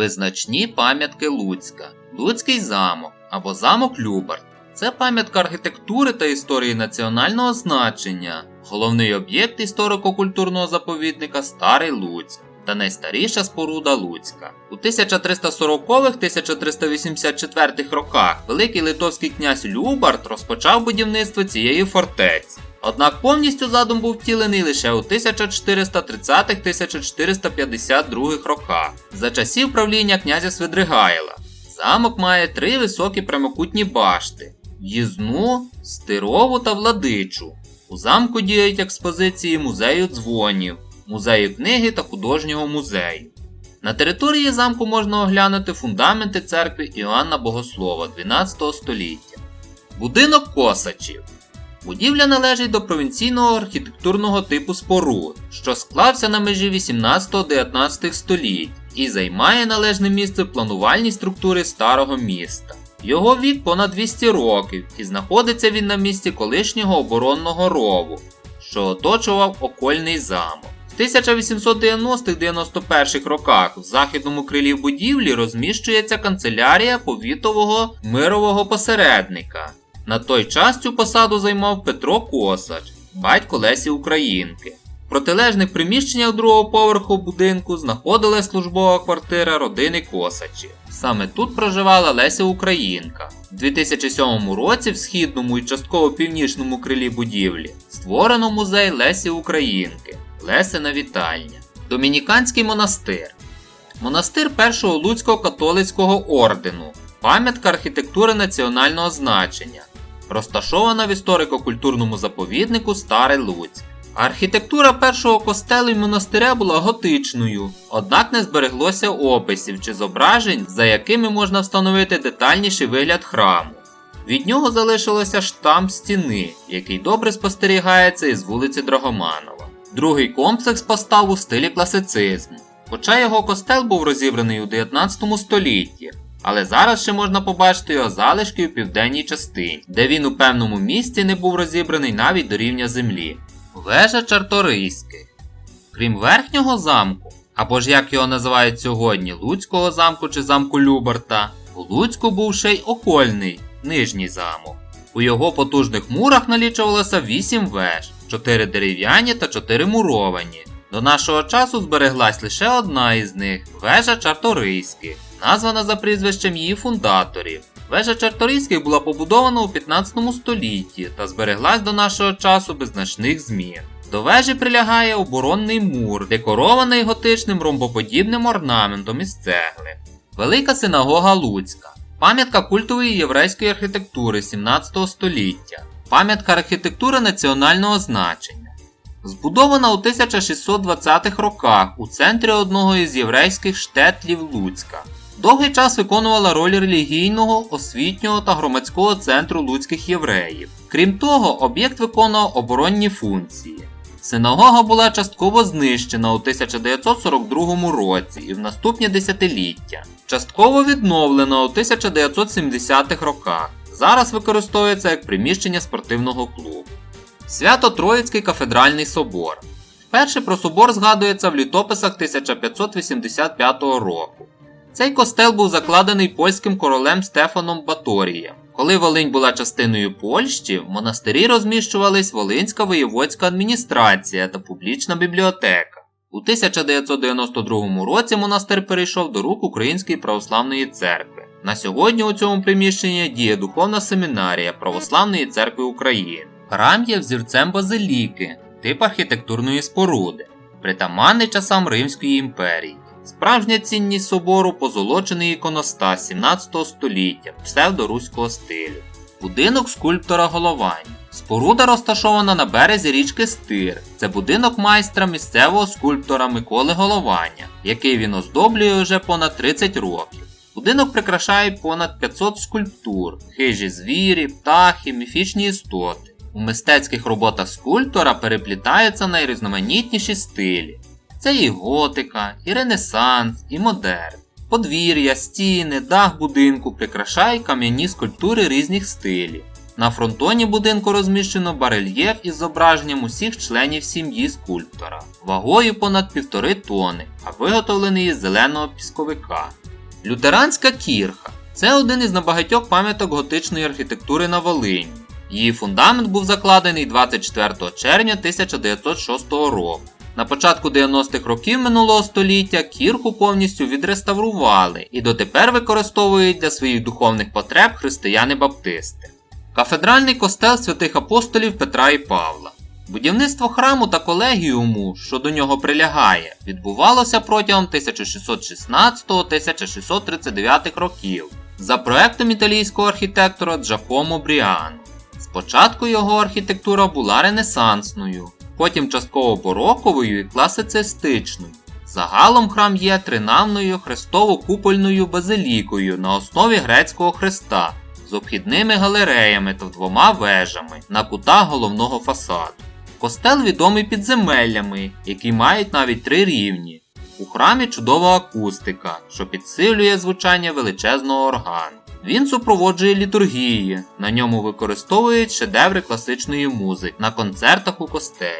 Визначні пам'ятки Луцька. Луцький замок або замок Любарт. Це пам'ятка архітектури та історії національного значення, головний об'єкт історико-культурного заповідника Старий Луцьк та найстаріша споруда Луцька. У 1340-1384 роках великий литовський князь Любарт розпочав будівництво цієї фортеці. Однак повністю задум був втілений лише у 1430-1452 роках за часів правління князя Свидригайла. Замок має три високі прямокутні башти: в'їзну, стирову та владичу. У замку діють експозиції музею дзвонів, музею книги та художнього музею. На території замку можна оглянути фундаменти церкви Іоанна Богослова 12 століття. Будинок Косачів. Будівля належить до провінційного архітектурного типу споруд, що склався на межі 18-19 століть і займає належне місце в планувальній структурі старого міста. Його вік понад 200 років і знаходиться він на місці колишнього оборонного рову, що оточував окольний замок. В 1890-91 роках в західному крилі будівлі розміщується канцелярія повітового мирового посередника. На той час цю посаду займав Петро Косач, батько Лесі Українки. В протилежних приміщеннях другого поверху будинку знаходилась службова квартира родини Косачів. Саме тут проживала Леся Українка. У 2007 році в східному і частково північному крилі будівлі створено музей Лесі Українки, Лесина вітальня, Домініканський монастир. Монастир першого Луцького католицького ордену, пам'ятка архітектури національного значення, розташована в історико-культурному заповіднику Старий Луцьк. Архітектура першого костелу й монастиря була готичною, однак не збереглося описів чи зображень, за якими можна встановити детальніший вигляд храму. Від нього залишилося штамп стіни, який добре спостерігається із вулиці Драгоманова. Другий комплекс постав у стилі класицизму, хоча його костел був розібраний у 19 столітті, але зараз ще можна побачити його залишки у південній частині, де він у певному місці не був розібраний навіть до рівня землі. Вежа Чарторийських. Крім верхнього замку, або ж як його називають сьогодні, Луцького замку чи замку Любарта, у Луцьку був ще й окольний нижній замок. У його потужних мурах налічувалося 8 веж, 4 дерев'яні та 4 муровані. До нашого часу збереглась лише одна із них вежа Чарторийських, названа за прізвищем її фундаторів. Вежа Чарторийських була побудована у 15 столітті та збереглась до нашого часу без значних змін. До вежі прилягає оборонний мур, декорований готичним ромбоподібним орнаментом із цегли. Велика синагога Луцька. Пам'ятка культової єврейської архітектури 17 століття. Пам'ятка архітектури національного значення. Збудована у 1620-х роках у центрі одного із єврейських штетлів Луцька. Довгий час виконувала роль релігійного, освітнього та громадського центру луцьких євреїв. Крім того, об'єкт виконував оборонні функції. Синагога була частково знищена у 1942 році і в наступні десятиліття, частково відновлена у 1970-х роках. Зараз використовується як приміщення спортивного клубу. Свято-Троїцький кафедральний собор. Вперше про собор згадується в літописах 1585 року. Цей костел був закладений польським королем Стефаном Баторієм. Коли Волинь була частиною Польщі, в монастирі розміщувались Волинська воєводська адміністрація та публічна бібліотека. У 1992 році монастир перейшов до рук Української православної церкви. На сьогодні у цьому приміщенні діє духовна семінарія Православної церкви України. Храм є взірцем базиліки, тип архітектурної споруди, притаманний часам Римської імперії. Справжня цінність собору позолочений іконостас 17 століття псевдоруського стилю. Будинок скульптора Головань. Споруда розташована на березі річки Стир. Це будинок майстра місцевого скульптора Миколи Голованя, який він оздоблює вже понад 30 років. Будинок прикрашає понад 500 скульптур, хижі звірі, птахи, міфічні істоти. У мистецьких роботах скульптора переплітаються найрізноманітніші стилі. Це і готика, і ренесанс, і модерн. Подвір'я, стіни, дах будинку прикрашають кам'яні скульптури різних стилів. На фронтоні будинку розміщено барельєф із зображенням усіх членів сім'ї скульптора, вагою понад півтори тони, а виготовлений із зеленого пісковика. Лютеранська кірха це один із небагатьох пам'яток готичної архітектури на Волині. Її фундамент був закладений 24 червня 1906 року. На початку 90-х років минулого століття кірху повністю відреставрували і дотепер використовують для своїх духовних потреб християни-баптисти. Кафедральний костел святих апостолів Петра і Павла. Будівництво храму та колегіуму, що до нього прилягає, відбувалося протягом 1616-1639 років за проектом італійського архітектора Джакомо Бріано. Спочатку його архітектура була ренесансною, потім частково бароковою і класицистичною. Загалом храм є тринавною хрестово-купольною базилікою на основі грецького хреста з обхідними галереями та двома вежами на кутах головного фасаду. Костел відомий підземеллями, які мають навіть три рівні. У храмі чудова акустика, що підсилює звучання величезного органу. Він супроводжує літургії, на ньому використовують шедеври класичної музики на концертах у костелі.